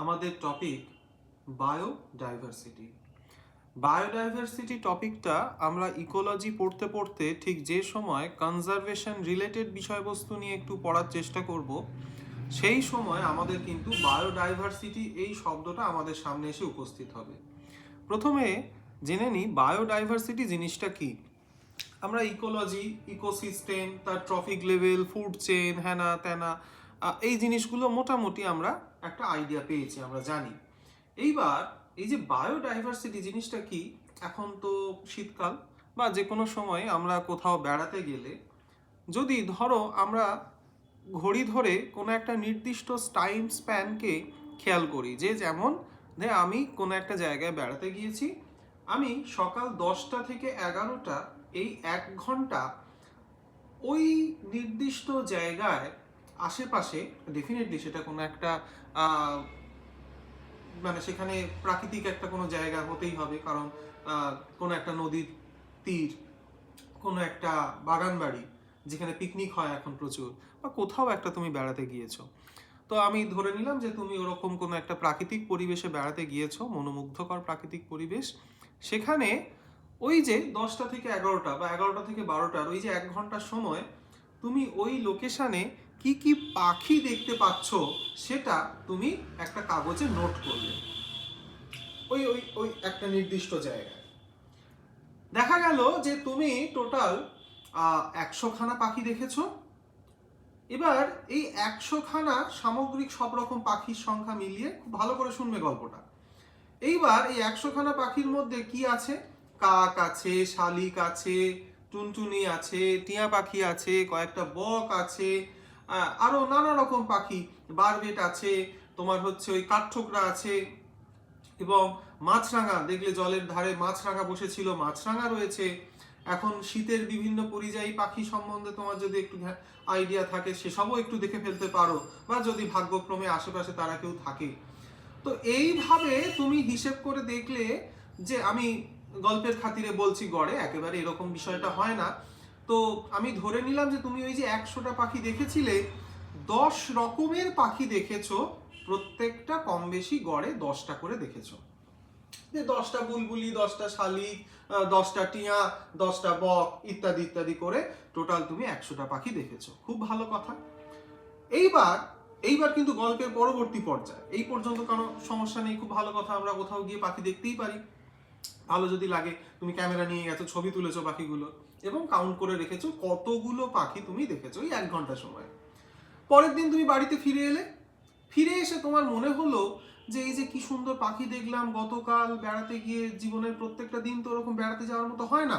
আমাদের topic biodiversity biodiversity টপিকটা আমরা ইকোলজি পড়তে পড়তে ঠিক যে সময় কনজারভেশন রিলেটেড বিষয়বস্তু নিয়ে একটু পড়ার চেষ্টা করব, সেই সময় আমাদের কিন্তু বায়োডাইভার্সিটি এই শব্দটা আমাদের সামনে এসে উপস্থিত হবে। প্রথমে জেনে নিই বায়োডাইভার্সিটি জিনিসটা কি। আমরা ইকোলজি ইকোসিস্টেম তার ট্রফিক লেভেল ফুড চেন হ্যানা ত্যানা এই জিনিসগুলো মোটামুটি আমরা একটা আইডিয়া পেয়েছি, আমরা জানি। এইবার এই যে বায়োডাইভার্সিটি জিনিসটা কি, এখন তো শীতকাল বা যে কোনো সময় আমরা কোথাও বেড়াতে গেলে, যদি ধরো আমরা ঘড়ি ধরে কোনো একটা নির্দিষ্ট টাইম স্প্যানকে খেয়াল করি, যে যেমন যে আমি কোনো একটা জায়গায় বেড়াতে গিয়েছি, আমি সকাল দশটা থেকে এগারোটা এই এক ঘণ্টা ওই নির্দিষ্ট জায়গায় আশেপাশে ডেফিনেটলি সেটা কোনো একটা মানে সেখানে প্রাকৃতিক একটা কোনো জায়গা হতেই হবে। কারণ কোনো একটা নদীর তীর, কোনো একটা বাগান বাড়ি যেখানে পিকনিক হয় এখন প্রচুর বা কোথাও একটা তুমি বেড়াতে গিয়েছো। তো আমি ধরে নিলাম যে তুমি ওরকম কোনো একটা প্রাকৃতিক পরিবেশে বেড়াতে গিয়েছো, মনোমুগ্ধকর প্রাকৃতিক পরিবেশ। সেখানে ওই যে দশটা থেকে এগারোটা বা এগারোটা থেকে বারোটার ওই যে এক ঘণ্টার সময়, তুমি ওই লোকেশানে কি কি পাখি দেখতে পাচ্ছ সেটা তুমি একটা কাগজে নোট করলে ওই ওই ওই একটা নির্দিষ্ট জায়গায়। দেখা গেল যে তুমি টোটাল একশো খানা পাখি দেখেছ। এবার এই একশো খানা সামগ্রিক সব রকম পাখির সংখ্যা মিলিয়ে খুব ভালো করে শুনবে গল্পটা। এইবার এই একশো খানা পাখির মধ্যে কি আছে? কাক আছে, শালিক আছে, টুনটুনি আছে, টিয়া পাখি আছে, কয়েকটা বক আছে আহ, আরও নানা রকম পাখি বারবেট আছে তোমার হচ্ছে ওই কাঠঠোকরা আছে এবং মাছরাঙা দেখলে জলের ধারে মাছরাঙা বসেছিল মাছরাঙা রয়েছে। এখন শীতের বিভিন্ন পরিযায়ী পাখি সম্বন্ধে তোমার যদি একটু আইডিয়া থাকে সেসবও একটু দেখে ফেলতে পারো বা যদি ভাগ্যক্রমে আশেপাশে তারা কেউ থাকে। তো এইভাবে তুমি হিসেব করে দেখলে যে আমি গল্পের খাতিরে বলছি গড়ে একেবারে এরকম বিষয়টা হয় না। তো আমি ধরে নিলাম যে তুমি ওই যে একশোটা পাখি দেখেছিলে, দশ রকমের পাখি দেখেছ, প্রত্যেকটা কম বেশি গড়ে দশটা করে দেখেছ। যে দশটা বুলবুলি, দশটা শালিক দশটা টিয়া, দশটা বক, ইত্যাদি ইত্যাদি করে টোটাল তুমি একশোটা পাখি দেখেছ। খুব ভালো কথা। এইবার এইবার কিন্তু গল্পের পরবর্তী পর্যায়ে। এই পর্যন্ত কোনো সমস্যা নেই, খুব ভালো কথা, আমরা কোথাও গিয়ে পাখি দেখতেই পারি। ভালো যদি লাগে, তুমি ক্যামেরা নিয়ে গেছো, ছবি তুলেছো পাখিগুলো। এবং কাউন্ট করে রেখেছো কতগুলো পাখি তুমি দেখেছ ওই এক ঘণ্টা সময়। পরের দিন তুমি বাড়িতে ফিরে এলে, ফিরে এসে তোমার মনে হলো যে এই যে কি সুন্দর পাখি দেখলাম, গতকাল বেড়াতে গিয়ে জীবনের প্রত্যেকটা দিন তো ওরকম বেড়াতে যাওয়ার মতো হয় না।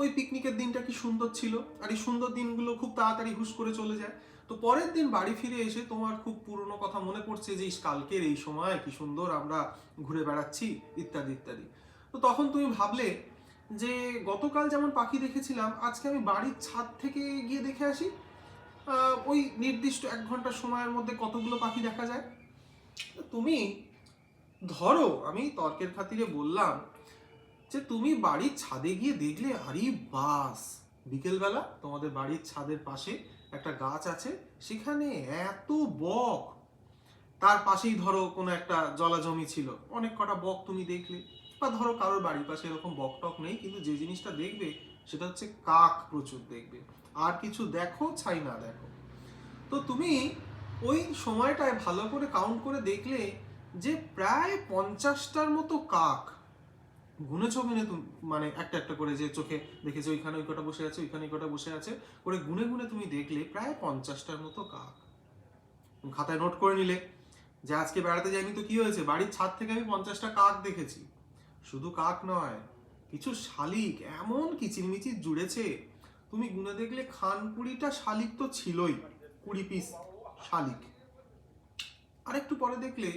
ওই পিকনিকের দিনটা কি সুন্দর ছিল আর এই সুন্দর দিনগুলো খুব তাড়াতাড়ি হুশ করে চলে যায়। তো পরের দিন বাড়ি ফিরে এসে তোমার খুব পুরনো কথা মনে পড়ছে যে কালকের এই সময় কি সুন্দর আমরা ঘুরে বেড়াচ্ছি, ইত্যাদি ইত্যাদি। তো তখন তুমি ভাবলে যে গতকাল যেমন পাখি দেখেছিলাম, আজকে আমি বাড়ির ছাদ থেকে গিয়ে দেখে আসি। ওই নির্দিষ্ট এক ঘণ্টা সময়ের মধ্যে কতগুলো পাখি দেখা যায়? তুমি ধরো, আমি তর্কের খাতিরে বললাম যে তুমি বাড়ির ছাদে গিয়ে দেখলে, আরে বাস, বিকেলবেলা তোমাদের বাড়ির ছাদের পাশে একটা গাছ আছে, সেখানে এত বক। তার পাশেই ধরো কোনো একটা জলাজমি ছিল, অনেক কটা বক তুমি দেখলে। বা ধরো কারোর বাড়ির পাশে এরকম বক টক নেই, কিন্তু যে জিনিসটা দেখবে সেটা হচ্ছে কাক প্রচুর দেখবে। আর কিছু দেখো, ছাই না দেখো। তো তুমি ওই সময়টায় ভালো করে কাউন্ট করে দেখলে যে প্রায় পঞ্চাশটার মতো কাক গুনে মানে একটা একটা করে যে চোখে দেখেছ, ওইখানে ওই কটা বসে আছে, ওইখানে ওই কটা বসে আছে। করে গুনে গুনে তুমি দেখলে প্রায় পঞ্চাশটার মতো কাক। খাতায় নোট করে নিলে যে, আজকে বেড়াতে যাইনি তো কি হয়েছে? বাড়ির ছাদ থেকে আমি পঞ্চাশটা কাক দেখেছি। শুধু কাক নয়, কিছু শালিক, এমন কিচিরমিচির জুড়েছে। তুমি গুনে দেখলে খান কুড়িটা শালিক তো ছিলই, কুড়ি পিস শালিক। আরেকটু পরে দেখলে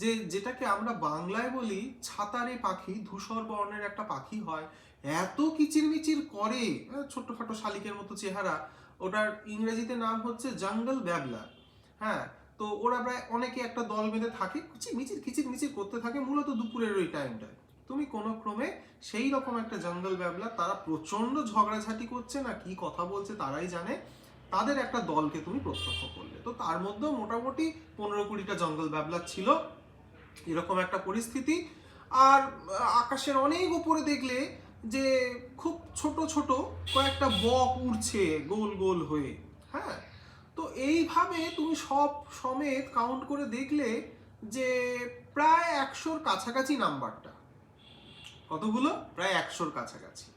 যে যেটাকে আমরা বাংলায় বলি ছাতারে পাখি, ধূসর বর্ণের একটা পাখি হয়, এত কিচিরমিচির করে ছোট্টখাটো শালিকের মতো চেহারা, ওটার ইংরেজিতে নাম হচ্ছে জঙ্গল ব্যাবলা হ্যাঁ তো ওরা প্রায় অনেকে একটা দল বেঁধে থাকে, কিচিরমিচির কিচিরমিচির করতে থাকে, মূলত দুপুরের ওই টাইমটায় তুমি কোনো ক্রমে সেই রকম একটা জঙ্গল ব্যাবলা, তারা প্রচণ্ড ঝগড়াঝাটি করছে না, কি কথা বলছে তারাই জানে, তাদের একটা দলকে তুমি প্রত্যক্ষ করলে। তো তার মধ্যেও মোটামুটি পনেরো কুড়িটা জঙ্গল ব্যাবলা ছিল, এরকম একটা পরিস্থিতি। আর আকাশের অনেক উপরে দেখলে যে খুব ছোট ছোট কয়েকটা বক উড়ছে গোল গোল হয়ে হ্যাঁ? তো এইভাবে তুমি সব সমেত কাউন্ট করে দেখলে যে প্রায় একশোর কাছাকাছি নাম্বারটা কতগুলো? প্রায় একশোর কাছাকাছি।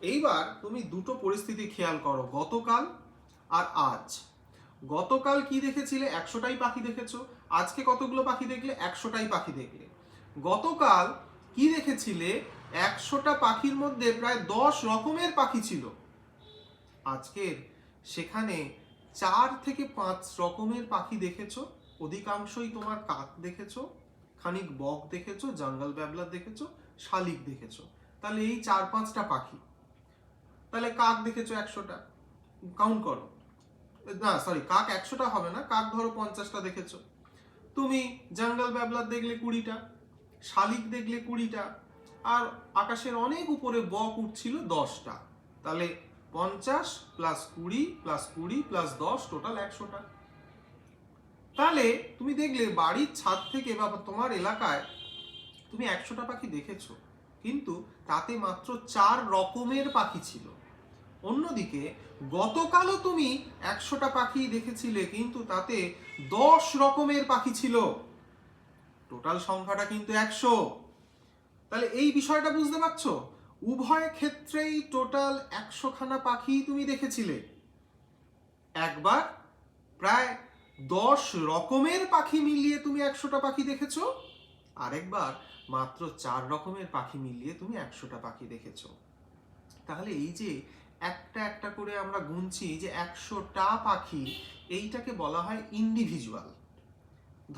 এইবার তুমি দুটো পরিস্থিতি খেয়াল করো, গতকাল আর আজ। গতকাল কি দেখেছিলে? একশোটাই পাখি দেখেছ। আজকে কতগুলো পাখি দেখলে? একশোটাই পাখি দেখলে। গতকাল কি দেখেছিলে? একশোটা পাখির মধ্যে প্রায় দশ রকমের পাখি ছিল। আজকের সেখানে চার থেকে পাঁচ রকমের পাখি দেখেছ। অধিকাংশই তোমার কাক দেখেছ, খানিক বক দেখেছ, জঙ্গল ব্যাবলার দেখেছ শালিক দেখেছ। তাহলে এই চার পাঁচটা পাখি। তাহলে কাক দেখেছ একশোটা? কাউন্ট করো। না সরি কাক একশোটা হবে না, কাক ধরো পঞ্চাশটা দেখেছ। তুমি জঙ্গল ব্যাবলার দেখলে কুড়িটা, শালিক দেখলে কুড়িটা, আর আকাশের অনেক উপরে বক উঠছিল দশটা। তাহলে পঞ্চাশ প্লাস কুড়ি প্লাস কুড়ি প্লাস দশ টোটাল একশোটা। তাহলে তুমি দেখলে বাড়ির ছাদ থেকে বা তোমার এলাকায় তুমি একশোটা পাখি দেখেছ, কিন্তু তাতে মাত্র চার রকমের পাখি ছিল। অন্যদিকে, গতকালও তুমি একশোটা পাখি দেখেছিলে, কিন্তু তাতে দশ রকমের পাখি ছিল। টোটাল সংখ্যাটা কিন্তু একশো। তাহলে এই বিষয়টা বুঝতে পারছ? উভয় ক্ষেত্রেই টোটাল একশো খানা পাখি তুমি দেখেছিলে। একবার প্রায় দশ রকমের পাখি মিলিয়ে তুমি একশোটা পাখি দেখেছ। আরেকবার মাত্র চার রকমের পাখি মিলিয়ে তুমি একশোটা পাখি দেখেছ। তাহলে এই যে একটা একটা করে আমরা গুনছি যে একশোটা পাখি, এইটাকে বলা হয় ইন্ডিভিজুয়াল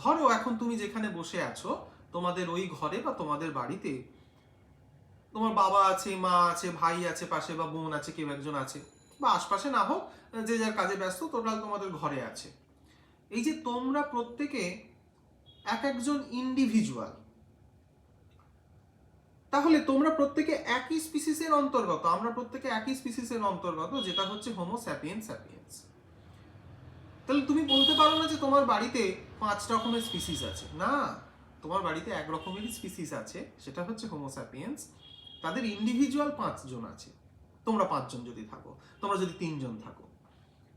ধরো এখন তুমি যেখানে বসে আছো, তোমাদের ওই ঘরে বা তোমাদের বাড়িতে তোমার বাবা আছে, মা আছে, ভাই আছে, পাশে বা বোন আছে, কেউ একজন আছে, বা আশপাশে না হোক, যে যার কাজে ব্যস্ত, টোটাল তোমাদের ঘরে আছে। এই যে তোমরা প্রত্যেকে এক একজন ইন্ডিভিজুয়াল তাহলে তোমরা প্রত্যেকে একই স্পিসিসের অন্তর্গত, আমরা প্রত্যেকে একই স্পিসিসের অন্তর্গত, যেটা হচ্ছে হোমো স্যাপিয়েন্স স্যাপিয়েন্স তাহলে তুমি বলতে পারো না যে তোমার বাড়িতে পাঁচ রকমের স্পিসিস আছে। না, তোমার বাড়িতে এক রকমেরই স্পিসিস আছে, সেটা হচ্ছে হোমো স্যাপিয়েন্স তাদের ইন্ডিভিজুয়াল পাঁচজন আছে। তোমরা পাঁচজন যদি থাকো, তোমরা যদি তিনজন থাকো।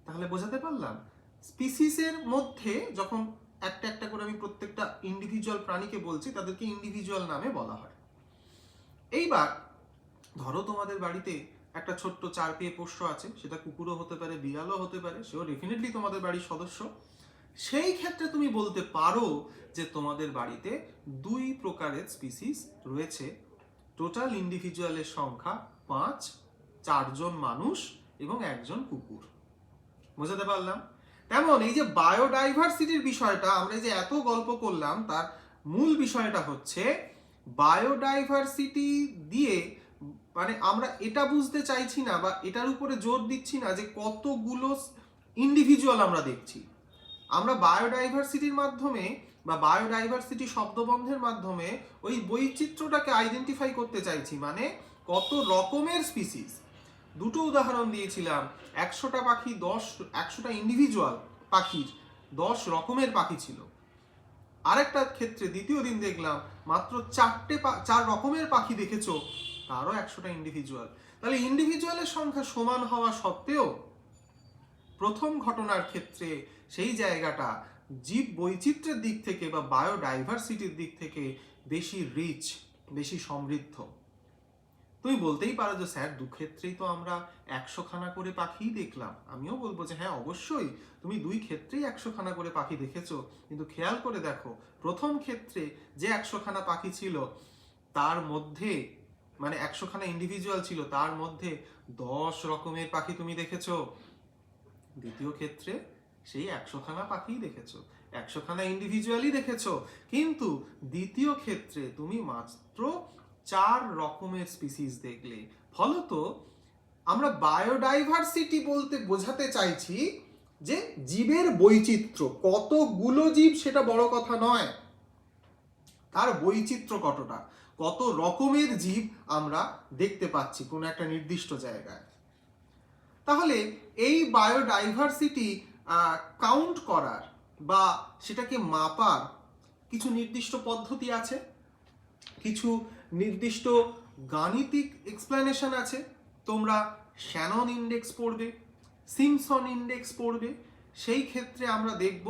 তাহলে বোঝাতে পারলাম স্পিসিসের মধ্যে যখন একটা একটা করে আমি প্রত্যেকটা ইন্ডিভিজুয়াল প্রাণীকে বলছি, তাদেরকে ইন্ডিভিজুয়াল নামে বলা হয়। এইবার ধরো তোমাদের বাড়িতে একটা ছোট্ট চার পেয়ে পোষ্য আছে, সেটা কুকুরও হতে পারে, বিড়ালও হতে পারে, সেও ডেফিনেটলি তোমাদের বাড়ির সদস্য। সেই ক্ষেত্রে তুমি বলতে পারো যে তোমাদের বাড়িতে দুই প্রকারের স্পিসিস রয়েছে। টোটাল ইন্ডিভিজুয়ালের সংখ্যা পাঁচ, চারজন মানুষ এবং একজন কুকুর। বোঝাতে পারলাম? তেমন এই যে বায়োডাইভার্সিটির বিষয়টা আমরা যে এত গল্প করলাম, তার মূল বিষয়টা হচ্ছে বায়োডাইভার্সিটি দিয়ে মানে আমরা এটা বুঝতে চাইছি না বা এটার উপরে জোর দিচ্ছি না যে কতগুলো ইন্ডিভিজুয়াল আমরা দেখছি। আমরা বায়োডাইভার্সিটির মাধ্যমে বা বায়োডাইভার্সিটি শব্দবন্ধের মাধ্যমে ওই বৈচিত্র্যটাকে আইডেন্টিফাই করতে চাইছি মানে কত রকমের স্পিসিস দুটো উদাহরণ দিয়েছিলাম। একশোটা পাখি, দশ, একশোটা ইন্ডিভিজুয়াল পাখির দশ রকমের পাখি ছিল। আরেকটা ক্ষেত্রে দ্বিতীয় দিন দেখলাম, মাত্র চারটে চার রকমের পাখি দেখেছ, তারও একশোটা ইন্ডিভিজুয়াল তাহলে ইন্ডিভিজুয়ালের সংখ্যা সমান হওয়া সত্ত্বেও প্রথম ঘটনার ক্ষেত্রে সেই জায়গাটা জীব বৈচিত্র্যের দিক থেকে বা বায়োডাইভার্সিটির দিক থেকে বেশি রিচ বেশি সমৃদ্ধ। তুমি বলতেই পারো যে স্যার, দুক্ষেত্রেই তো আমরা একশো খানা করে পাখিই দেখলাম। আমিও বলব যে হ্যাঁ অবশ্যই তুমি দুই ক্ষেত্রেই একশো খানা করে পাখি দেখেছ। কিন্তু খেয়াল করে দেখো, প্রথম ক্ষেত্রে যে একশো খানা পাখি ছিল, তার মধ্যে মানে একশো খানা ইন্ডিভিজুয়াল ছিল, তার মধ্যে দশ রকমের পাখি তুমি দেখেছ। দ্বিতীয় ক্ষেত্রে সেই একশো খানা পাখিই দেখেছ একশো খানা ইন্ডিভিজুয়ালই দেখেছ। কিন্তু দ্বিতীয় ক্ষেত্রে তুমি মাত্র চার রকমের স্পিসিস দেখলে। ফলত আমরা বায়োডাইভার্সিটি বলতে বোঝাতে চাইছি যে জীবের বৈচিত্র্য, কতগুলো জীব সেটা বড় কথা নয়। তার বৈচিত্র্য কতটা, কত রকমের জীব আমরা দেখতে পাচ্ছি কোনো একটা নির্দিষ্ট জায়গায়। তাহলে এই বায়োডাইভার্সিটি কাউন্ট করার বা সেটাকে মাপার কিছু নির্দিষ্ট পদ্ধতি আছে? কিছু নির্দিষ্ট গাণিতিক এক্সপ্লেনেশন আছে। তোমরা শ্যানন ইন্ডেক্স পড়বে, সিমসন ইন্ডেক্স পড়বে। সেই ক্ষেত্রে আমরা দেখব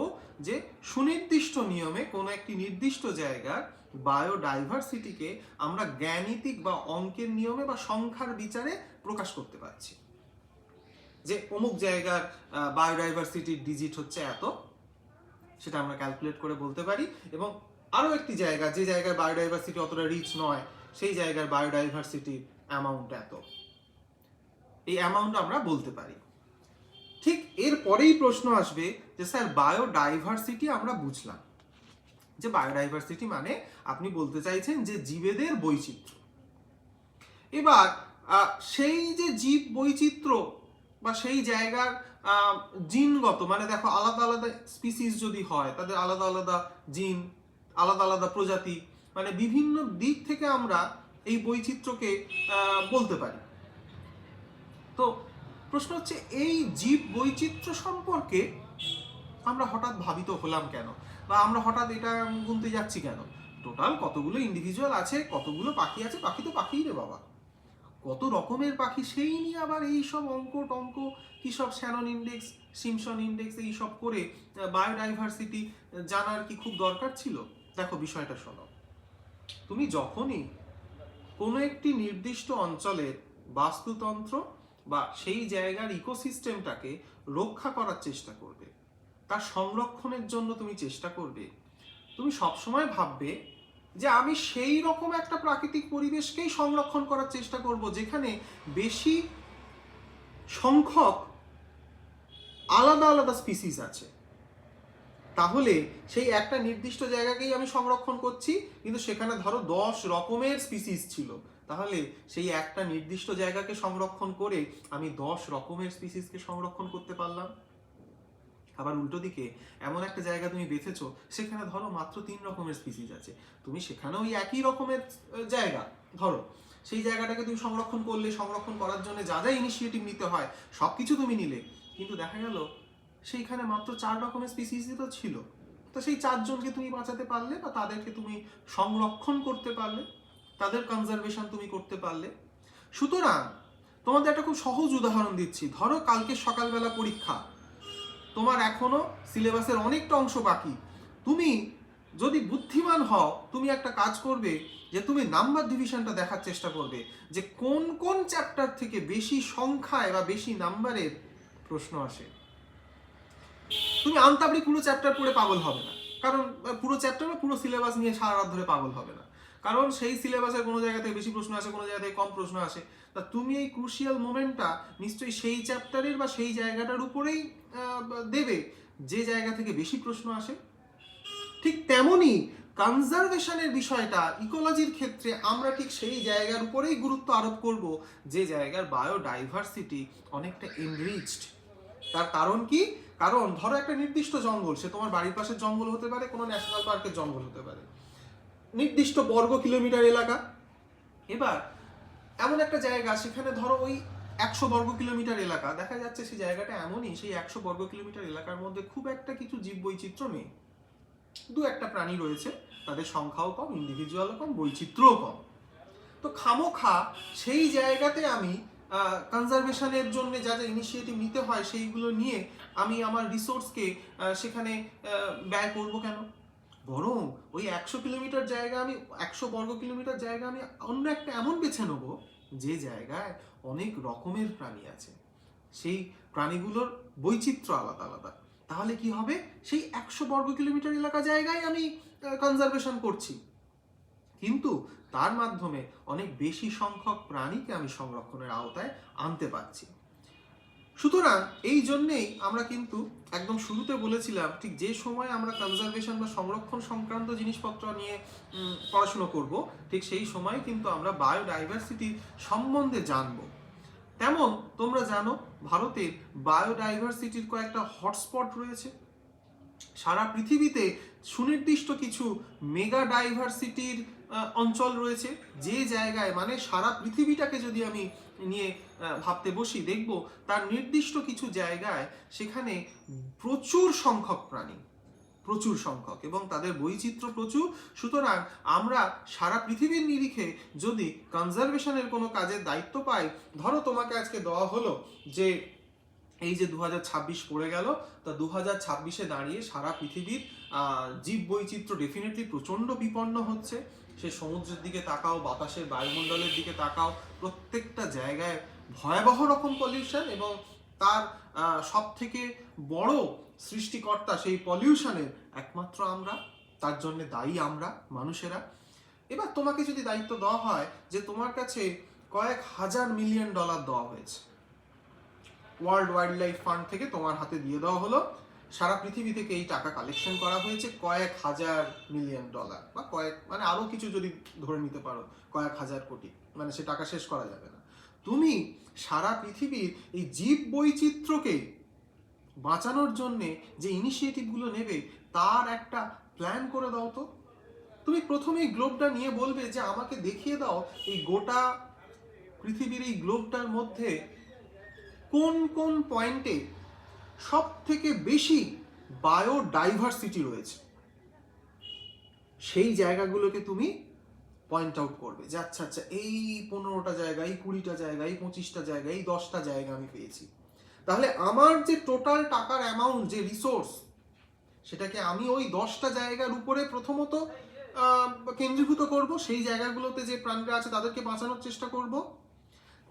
যে সুনির্দিষ্ট নিয়মে কোনো একটি নির্দিষ্ট জায়গার বায়োডাইভার্সিটিকে আমরা জ্ঞানিতিক বা অঙ্কের নিয়মে বা সংখ্যার বিচারে প্রকাশ করতে পারছি। যে অমুক জায়গার বায়োডাইভার্সিটির ডিজিট হচ্ছে এত, সেটা আমরা ক্যালকুলেট করে বলতে পারি এবং আরও একটি জায়গা, যে জায়গায় বায়োডাইভার্সিটি অতটা রিচ নয়, সেই জায়গার বায়োডাইভার্সিটির অ্যামাউন্ট এত। এই অ্যামাউন্ট আমরা বলতে পারি। ঠিক এর পরেই প্রশ্ন আসবে যে, স্যার বায়োডাইভার্সিটি আমরা বুঝলাম। যে বায়োডাইভার্সিটি মানে আপনি বলতে চাইছেন যে জীবেদের বৈচিত্র্য। এবার সেই যে জীব বৈচিত্র্য বা সেই জায়গার জিনগত মানে দেখো আলাদা আলাদা স্পিসিস যদি হয়, তাদের আলাদা আলাদা জিন আলাদা আলাদা প্রজাতি মানে বিভিন্ন দিক থেকে আমরা এই বৈচিত্র্যকে বলতে পারি। তো প্রশ্ন হচ্ছে, এই জীব বৈচিত্র্য সম্পর্কে আমরা হঠাৎ ভাবিত হলাম কেন? বা আমরা হঠাৎ এটা গুনতে যাচ্ছি কেন? টোটাল কতগুলো ইন্ডিভিজুয়াল আছে, কতগুলো পাখি আছে? পাখি তো পাখিই রে বাবা। কত রকমের পাখি, সেই নিয়ে আবার এই সব অঙ্ক টঙ্ক, কি সব শ্যানন ইন্ডেক্স সিমসন ইন্ডেক্স এই সব করে বায়োডাইভার্সিটি জানার কি খুব দরকার ছিল? দেখো বিষয়টা শোনো। তুমি যখনই কোনো একটি নির্দিষ্ট অঞ্চলের বাস্তুতন্ত্র বা সেই জায়গার ইকোসিস্টেমটাকে রক্ষা করার চেষ্টা করবে, তার সংরক্ষণের জন্য তুমি চেষ্টা করবে, তুমি সবসময় ভাববে যে আমি সেই রকম একটা প্রাকৃতিক পরিবেশকেই সংরক্ষণ করার চেষ্টা করব, যেখানে বেশি সংখ্যক আলাদা আলাদা স্পিসিস আছে। তাহলে সেই একটা নির্দিষ্ট জায়গাকেই আমি সংরক্ষণ করছি, কিন্তু সেখানে ধরো দশ রকমের স্পিসিস ছিল। তাহলে সেই একটা নির্দিষ্ট জায়গাকে সংরক্ষণ করে আমি দশ রকমের স্পিসিসকে সংরক্ষণ করতে পারলাম। আবার উল্টো দিকে এমন একটা জায়গা তুমি বেঁচেছো সেখানে ধরো মাত্র তিন রকমের স্পিসিস আছে। তুমি সেখানেও ওই একই রকমের জায়গা, ধরো সেই জায়গাটাকে তুমি সংরক্ষণ করলে, সংরক্ষণ করার জন্য যা যা ইনিশিয়েটিভ নিতে হয় সব কিছু তুমি নিলে। কিন্তু দেখা গেল সেইখানে মাত্র চার রকমের স্পিসিসই তো ছিল। তো সেই চারজনকে তুমি বাঁচাতে পারলে বা তাদেরকে তুমি সংরক্ষণ করতে পারলে, তাদের কনজারভেশন তুমি করতে পারলে। সুতরাং, তোমাদের একটা খুব সহজ উদাহরণ দিচ্ছি। ধরো কালকে সকালবেলা পরীক্ষা। তোমার এখনও সিলেবাসের অনেকটা অংশ বাকি। তুমি যদি বুদ্ধিমান হও, তুমি একটা কাজ করবে যে তুমি নাম্বার ডিভিশনটা দেখার চেষ্টা করবে যে কোন কোন চ্যাপ্টার থেকে বেশি সংখ্যায় বা বেশি নাম্বারের প্রশ্ন আসে। তুমি আনতাবড়ি পুরো চ্যাপ্টার পড়ে পাগল হবে না। কারণ পুরো চ্যাপ্টার বা পুরো সিলেবাস নিয়ে সারা রাত ধরে পাগল হবে না। কারণ সেই সিলেবাসের কোনো জায়গা থেকে বেশি প্রশ্ন আসে, কোনো জায়গা থেকে কম প্রশ্ন আসে। তা তুমি এই ক্রুশিয়াল মোমেন্টটা নিশ্চয়ই সেই চ্যাপ্টারের বা সেই জায়গাটার উপরেই দেবে। যে জায়গা থেকে বেশি প্রশ্ন আসে। ঠিক তেমনই কনজারভেশনের বিষয়টা ইকোলজির ক্ষেত্রে আমরা ঠিক সেই জায়গার উপরেই গুরুত্ব আরোপ করব, যে জায়গার বায়োডাইভার্সিটি অনেকটা এনরিচড তার কারণ কি? কারণ ধরো একটা নির্দিষ্ট জঙ্গল, সে তোমার বাড়ির পাশের জঙ্গল হতে পারে, কোনো ন্যাশনাল পার্কের জঙ্গল হতে পারে। নির্দিষ্ট বর্গ কিলোমিটার এলাকা। এবার, এমন একটা জায়গা, সেখানে ধরো ওই একশো বর্গ কিলোমিটার এলাকা, দেখা যাচ্ছে সেই জায়গাটা এমনই, সেই একশো বর্গ কিলোমিটার এলাকার মধ্যে খুব একটা কিছু জীব বৈচিত্র্য নেই। দু একটা প্রাণী রয়েছে, তাদের সংখ্যাও কম ইন্ডিভিজুয়ালও কম, বৈচিত্র্যও কম। তো খামোখা, সেই জায়গাতে আমি কনজারভেশনের জন্য যা যা ইনিশিয়েটিভ নিতে হয় সেইগুলো নিয়ে আমি আমার রিসোর্সকে সেখানে ব্যয় করব কেন? বরং ওই একশো কিলোমিটার জায়গা আমি, একশো বর্গ কিলোমিটার জায়গা আমি অন্য একটা এমন বেছে নেব যে জায়গায় অনেক রকমের প্রাণী আছে। সেই প্রাণীগুলোর বৈচিত্র্য আলাদা আলাদা। তাহলে কি হবে? সেই একশো বর্গ কিলোমিটার এলাকা জায়গায় আমি কনজারভেশন করছি। কিন্তু তার মাধ্যমে অনেক বেশি সংখ্যক প্রাণীকে আমি সংরক্ষণের আওতায় আনতে পারছি। সুতরাং এই জন্যেই আমরা কিন্তু একদম শুরুতে বলেছিলাম, ঠিক যে সময় আমরা কনজারভেশন বা সংরক্ষণ সংক্রান্ত জিনিসপত্র নিয়ে পড়াশুনো করব, ঠিক সেই সময় কিন্তু আমরা বায়োডাইভার্সিটি সম্বন্ধে জানব। তেমন তোমরা জানো, ভারতের বায়োডাইভার্সিটির কয়েকটা হটস্পট রয়েছে। সারা পৃথিবীতে সুনির্দিষ্ট কিছু মেগা ডাইভার্সিটির অঞ্চল রয়েছে, যে জায়গায় মানে সারা পৃথিবীটাকে যদি আমি নিয়ে ভাবতে বসি, দেখব তার নির্দিষ্ট কিছু জায়গায় সেখানে প্রচুর সংখ্যক প্রাণী, প্রচুর সংখ্যক এবং তাদের বৈচিত্র্য প্রচুর। সুতরাং আমরা সারা পৃথিবীর নিরিখে যদি কনজারভেশনের কোনো কাজের দায়িত্ব পাই, ধরো তোমাকে আজকে দেওয়া হলো যে এই যে দু ছাব্বিশ পড়ে গেল, তা দু হাজার ছাব্বিশে দাঁড়িয়ে সারা পৃথিবীর জীব বৈচিত্র্য ডেফিনেটলি প্রচণ্ড বিপন্ন হচ্ছে। সে সমুদ্রের দিকে তাকাও, বাতাসের বায়ুমণ্ডলের দিকে তাকাও, প্রত্যেকটা জায়গায় ভয়াবহ রকম পলিউশন এবং তার সব থেকে বড় সৃষ্টিকর্তা সেই পলিউশনের একমাত্র আমরা, তার জন্য দায়ী আমরা, মানুষেরা। এবার তোমাকে যদি দায়িত্ব দেওয়া হয় যে তোমার কাছে কয়েক হাজার মিলিয়ন ডলার দেওয়া হয়েছে। ওয়ার্ল্ড ওয়াইল্ড লাইফ ফান্ড থেকে তোমার হাতে দিয়ে দেওয়া হলো। সারা পৃথিবী থেকে এই টাকা কালেকশন করা হয়েছে কয়েক হাজার মিলিয়ন ডলার বা কয়েক মানে আরও কিছু যদি ধরে নিতে পারো, কয়েক হাজার কোটি মানে সে টাকা শেষ করা যাবে না। তুমি সারা পৃথিবীর এই জীব বৈচিত্র্যকে বাঁচানোর জন্যে যে ইনিশিয়েটিভগুলো নেবে, তার একটা প্ল্যান করে দাও তো। তুমি প্রথমে এই গ্লোবটা নিয়ে বলবে যে, আমাকে দেখিয়ে দাও এই গোটা পৃথিবীর এই গ্লোবটার মধ্যে কোন কোন পয়েন্টে সব থেকে বেশি বায়োডাইভার্সিটি রয়েছে। সেই জায়গাগুলোকে তুমি পয়েন্ট আউট করবে যে আচ্ছা আচ্ছা এই পনেরোটা জায়গা, এই কুড়িটা জায়গা, এই পঁচিশটা জায়গা, এই দশটা জায়গা আমি পেয়েছি। তাহলে আমার যে টোটাল টাকার অ্যামাউন্ট যে রিসোর্স সেটাকে আমি ওই দশটা জায়গার উপরে প্রথমত কেন্দ্রীভূত করব। সেই জায়গাগুলোতে যে প্রাণীরা আছে, তাদেরকে বাঁচানোর চেষ্টা করব।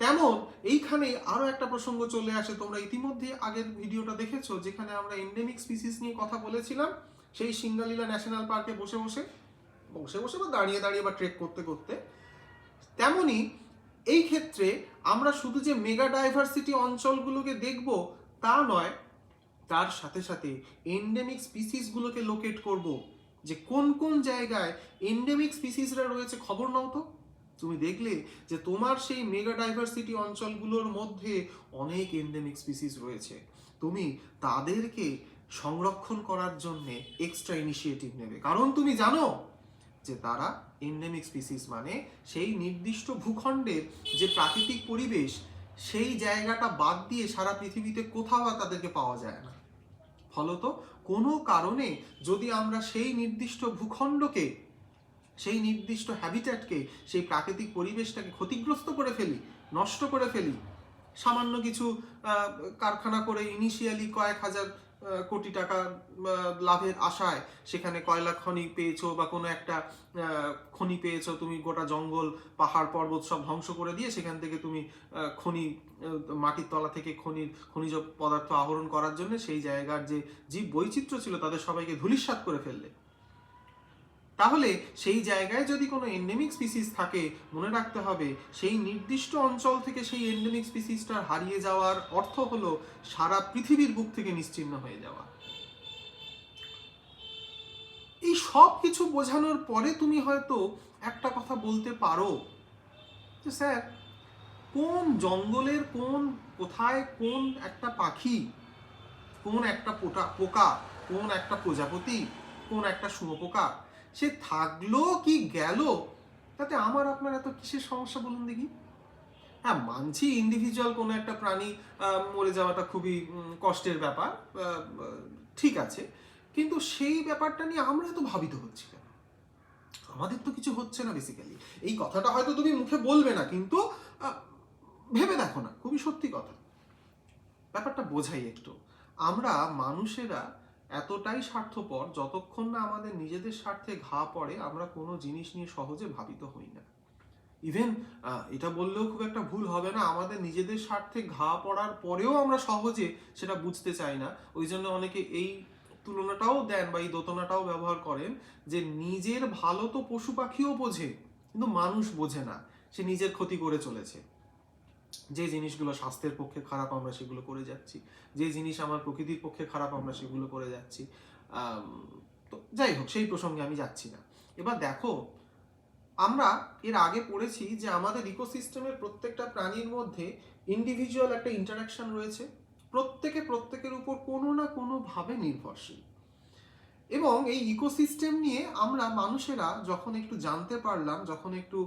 তেমন, এইখানে আরও একটা প্রসঙ্গ চলে আসে, তোমরা ইতিমধ্যে আগের ভিডিওটা দেখেছ, যেখানে আমরা এন্ডেমিক স্পিসিস নিয়ে কথা বলেছিলাম, সেই সিঙ্গালীলা ন্যাশনাল পার্কে বসে বসে বসে বসে বা দাঁড়িয়ে দাঁড়িয়ে বা ট্রেক করতে করতে তেমনি এই ক্ষেত্রে আমরা শুধু যে মেগা ডাইভার্সিটি অঞ্চলগুলোকে দেখব তা নয়, তার সাথে সাথে এন্ডেমিক স্পিসিসগুলোকে লোকেট করব, যে কোন কোন জায়গায় এন্ডেমিক স্পিসিসরা রয়েছে, খবর নাও তো। তুমি দেখলে যে তোমার সেই মেগা ডাইভার্সিটি অঞ্চলগুলোর মধ্যে অনেক এন্ডেমিক স্পিসিস রয়েছে। তুমি তাদেরকে সংরক্ষণ করার জন্য এক্সট্রা ইনিশিয়েটিভ নেবে। কারণ তুমি জানো যে তারা এন্ডেমিক স্পিসিস মানে সেই নির্দিষ্ট ভূখণ্ডের যে প্রাকৃতিক পরিবেশ, সেই জায়গাটা বাদ দিয়ে সারা পৃথিবীতে কোথাও আর তাদেরকে পাওয়া যায় না। ফলত কোনো কারণে যদি আমরা সেই নির্দিষ্ট ভূখণ্ডকে সেই নির্দিষ্ট হ্যাবিট্যাটকে সেই প্রাকৃতিক পরিবেশটাকে ক্ষতিগ্রস্ত করে ফেলি, নষ্ট করে ফেলি। সামান্য কিছু কারখানা করে ইনিশিয়ালি কয়েক হাজার কোটি টাকা লাভের আশায় সেখানে কয়লা খনি পেয়েছ বা কোনো একটা খনি পেয়েছ, তুমি গোটা জঙ্গল, পাহাড়, পর্বত সব ধ্বংস করে দিয়ে সেখান থেকে তুমি খনি মাটির তলা থেকে খনির, খনিজ পদার্থ আহরণ করার জন্য সেই জায়গার যে জীব বৈচিত্র্য ছিল, তাদের সবাইকে ধূলিসাৎ করে ফেললে। তাহলে সেই জায়গায় যদি কোনো এন্ডেমিক স্পিসিস থাকে, মনে রাখতে হবে সেই নির্দিষ্ট অঞ্চল থেকে সেই এন্ডেমিক স্পিসিসটার হারিয়ে যাওয়ার অর্থ হলো সারা পৃথিবীর বুক থেকে নিশ্চিহ্ন হয়ে যাওয়া। এই সব কিছু বোঝানোর পরে তুমি হয়তো একটা কথা বলতে পারো যে, স্যার, কোন জঙ্গলের কোন কোথায় কোন একটা পাখি, কোন একটা পোটা, পোকা, কোন একটা প্রজাপতি, কোন একটা শুঁয়োপোকা সে থাকল কি গেল? তাতে আমার আপনার এত কিসের সমস্যা বলুন দেখি? হ্যাঁ মানছি ইন্ডিভিজুয়াল কোনো একটা প্রাণী মরে যাওয়াটা খুবই কষ্টের ব্যাপার ঠিক আছে। কিন্তু সেই ব্যাপারটা নিয়ে আমরা এত ভাবিত হচ্ছি কেন? আমাদের তো কিছু হচ্ছে না বেসিক্যালি এই কথাটা হয়তো তুমি মুখে বলবে না, কিন্তু ভেবে দেখো না, খুবই সত্যি কথা। ব্যাপারটা বোঝাই একটু। আমরা মানুষেরা এতটাই স্বার্থপর যতক্ষণ না আমাদের নিজেদের স্বার্থে ঘা পড়ে, আমরা কোনো জিনিস নিয়ে সহজে ভাবিত হই না। ইভেন এটা বললেও খুব একটা ভুল হবে না। আমাদের নিজেদের স্বার্থে ঘা পড়ার পরেও আমরা সহজে সেটা বুঝতে চাই না। ওই জন্য অনেকে এই তুলনাটাও দেন বা এই দোতনাটাও ব্যবহার করেন যে নিজের ভালো তো পশু পাখিও বোঝে, কিন্তু মানুষ বোঝে না। সে নিজের ক্ষতি করে চলেছে। যে জিনিসগুলো স্বাস্থ্যের পক্ষে খারাপ আমরা সেগুলো করে যাচ্ছি, যে জিনিস আমার প্রকৃতির পক্ষে খারাপ আমরা সেগুলো করে যাচ্ছি তো যাই হোক, সেই প্রসঙ্গে আমি যাচ্ছি না। এবার দেখো, আমরা এর আগে পড়েছি যে আমাদের ইকোসিস্টেমের প্রত্যেকটা প্রাণীর মধ্যে ইন্ডিভিজুয়াল একটা ইন্টারাকশন রয়েছে। প্রত্যেকে প্রত্যেকের উপর কোনো না কোনোভাবে নির্ভরশীল। এবং এই ইকোসিস্টেম নিয়ে আমরা মানুষেরা যখন একটু জানতে পারলাম, যখন একটু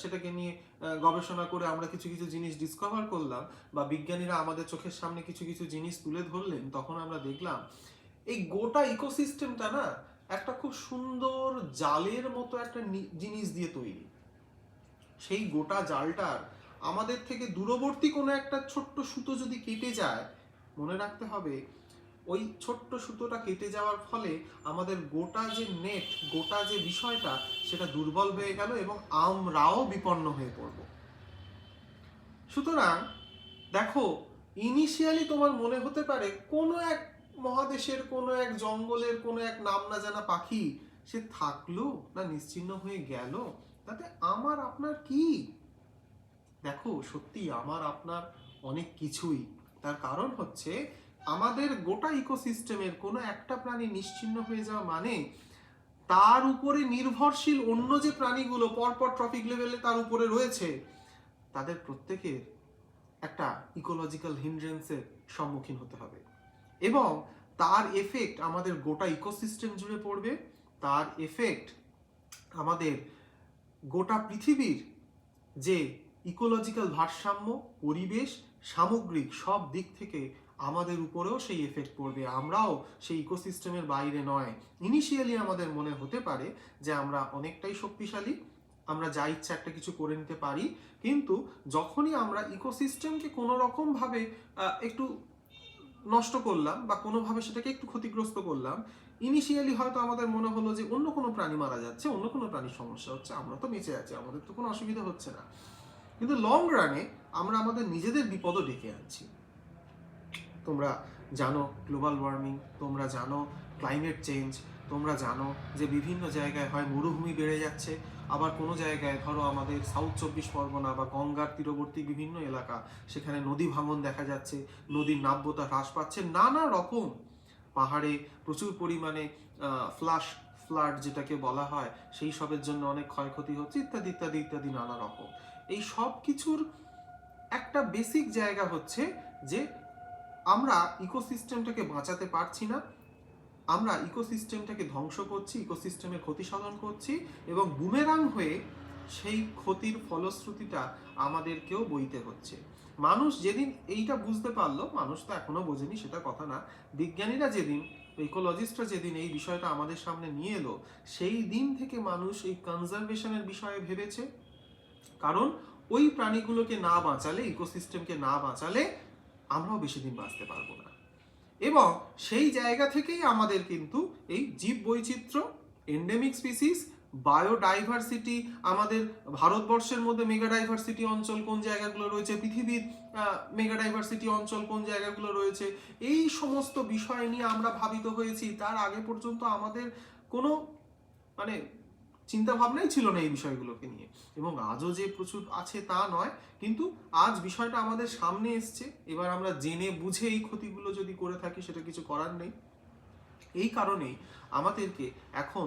সেটাকে নিয়ে গবেষণা করে আমরা কিছু কিছু জিনিস ডিসকভার করলাম বা বিজ্ঞানীরা আমাদের চোখের সামনে কিছু কিছু জিনিস তুলে ধরলেন, তখন আমরা দেখলাম এই গোটা ইকোসিস্টেমটা না একটা খুব সুন্দর জালের মতো একটা জিনিস দিয়ে তৈরি। সেই গোটা জালটার আমাদের থেকে দূরবর্তী কোনো একটা ছোট্ট সুতো যদি কেটে যায়, মনে রাখতে হবে ওই ছোট্ট সুতোটা কেটে যাওয়ার ফলে আমাদের গোটা যে নেট গোটা যে বিষয়টা, সেটা দুর্বল হয়ে গেল এবং আমরাও বিপন্ন হয়ে পড়ব। সুতরাং, দেখো ইনিশিয়ালি তোমার মনে হতে পারে কোনো এক মহাদেশের, কোনো এক জঙ্গলের, কোনো এক নাম না জানা পাখি সে থাকল না নিশ্চিহ্ন হয়ে গেল? তাতে আমার আপনার কি? দেখো সত্যি আমার আপনার অনেক কিছুই। তার কারণ হচ্ছে আমাদের গোটা ইকোসিস্টেমের কোনো একটা প্রাণী নিশ্চিহ্ন হয়ে যাওয়া মানে তার উপরে নির্ভরশীল অন্য যে প্রাণীগুলো পরপর ট্রফিক লেভেলে তার উপরে রয়েছে, তাদের প্রত্যেকের একটা ইকোলজিক্যাল হিন্ড্রেন্সের সম্মুখীন হতে হবে। এবং তার এফেক্ট আমাদের গোটা ইকোসিস্টেম জুড়ে পড়বে, তার এফেক্ট আমাদের গোটা পৃথিবীর যে ইকোলজিক্যাল ভারসাম্য, পরিবেশ, সামগ্রিক সব দিক থেকে আমাদের উপরেও সেই এফেক্ট পড়বে। আমরাও সেই ইকোসিস্টেমের বাইরে নয়। ইনিশিয়ালি আমাদের মনে হতে পারে যে আমরা অনেকটাই শক্তিশালী, আমরা যা ইচ্ছা একটা কিছু করে নিতে পারি, কিন্তু যখনই আমরা ইকোসিস্টেমকে কোনো রকমভাবে একটু নষ্ট করলাম বা কোনোভাবে সেটাকে একটু ক্ষতিগ্রস্ত করলাম ইনিশিয়ালি হয়তো আমাদের মনে হলো যে অন্য কোনো প্রাণী মারা যাচ্ছে, অন্য কোনো প্রাণীর সমস্যা হচ্ছে, আমরা তো বেঁচে আছি, আমাদের তো কোনো অসুবিধা হচ্ছে না। কিন্তু লং রানে আমরা আমাদের নিজেদের বিপদও ডেকে আনছি। তোমরা জানো গ্লোবাল ওয়ার্মিং তোমরা জানো ক্লাইমেট চেঞ্জ তোমরা জানো যে বিভিন্ন জায়গায় হয় মরুভূমি বেড়ে যাচ্ছে। আবার কোনো জায়গায় ধরো আমাদের সাউথ চব্বিশ পরগনা বা গঙ্গার তীরবর্তী বিভিন্ন এলাকা, সেখানে নদী ভাঙন দেখা যাচ্ছে, নদীর নাব্যতা হ্রাস পাচ্ছে, নানা রকম পাহাড়ে প্রচুর পরিমাণে ফ্লাশ ফ্লাড যেটাকে বলা হয়, সেই সবের জন্য অনেক ক্ষয়ক্ষতি হচ্ছে, ইত্যাদি ইত্যাদি ইত্যাদি নানা রকম। এই সব কিছুর একটা বেসিক জায়গা হচ্ছে যে আমরা ইকোসিস্টেমটাকে বাঁচাতে পারছি না। আমরা ইকোসিস্টেমটাকে ধ্বংস করছি, ইকোসিস্টেমের ক্ষতি সাধন করছি এবং বুমেরাং হয়ে সেই ক্ষতির ফলশ্রুতিটা আমাদেরকেও বইতে হচ্ছে। মানুষ যেদিন এইটা বুঝতে পারল, মানুষ তো এখনও বোঝেনি, সেটা কথা না। বিজ্ঞানীরা যেদিন ইকোলজিস্টরা যেদিন এই বিষয়টা আমাদের সামনে নিয়ে এলো, সেই দিন থেকে মানুষ এই কনজারভেশনের বিষয়ে ভেবেছে। কারণ ওই প্রাণীগুলোকে না বাঁচালে, ইকোসিস্টেমকে না বাঁচালে আমরাও বেশি দিন বাঁচতে পারব না। এবং সেই জায়গা থেকেই আমাদের কিন্তু এই জীব বৈচিত্র্য এন্ডেমিক স্পিসিস বায়োডাইভার্সিটি আমাদের ভারতবর্ষের মধ্যে মেগাডাইভার্সিটি অঞ্চল কোন জায়গাগুলো রয়েছে, পৃথিবীর মেগাডাইভার্সিটি অঞ্চল কোন জায়গাগুলো রয়েছে, এই সমস্ত বিষয় নিয়ে আমরা ভাবিত হয়েছি। তার আগে পর্যন্ত আমাদের কোনো মানে চিন্তা ভাবনাই ছিল না এই বিষয়গুলোকে নিয়ে। এবং আজও যে প্রচুর আছে তা নয়, কিন্তু আজ বিষয়টা আমাদের সামনে এসছে। এবার আমরা জেনে বুঝে এই ক্ষতিগুলো যদি করে থাকি, সেটা কিছু করার নেই। এই কারণেই আমাদেরকে এখন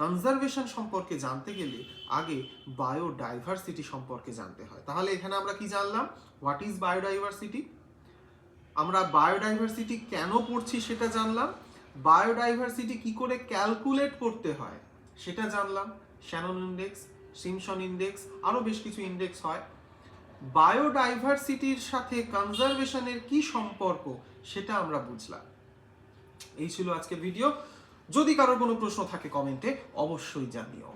কনজারভেশন সম্পর্কে জানতে গেলে আগে বায়োডাইভার্সিটি সম্পর্কে জানতে হয়। তাহলে এখানে আমরা কি জানলাম? হোয়াট ইজ বায়োডাইভার্সিটি আমরা বায়োডাইভার্সিটি কেন পড়ছি সেটা জানলাম। বায়োডাইভার্সিটি কি করে ক্যালকুলেট করতে হয়? সেটা জানলাম শ্যানন ইন্ডেক্স সিমসন ইন্ডেক্স আরও বেশ কিছু ইন্ডেক্স হয়। বায়োডাইভার্সিটির সাথে কনজারভেশনের কি সম্পর্ক সেটা আমরা বুঝলাম। এই ছিল আজকে ভিডিও যদি কারোর কোনো প্রশ্ন থাকে কমেন্টে অবশ্যই জানিও।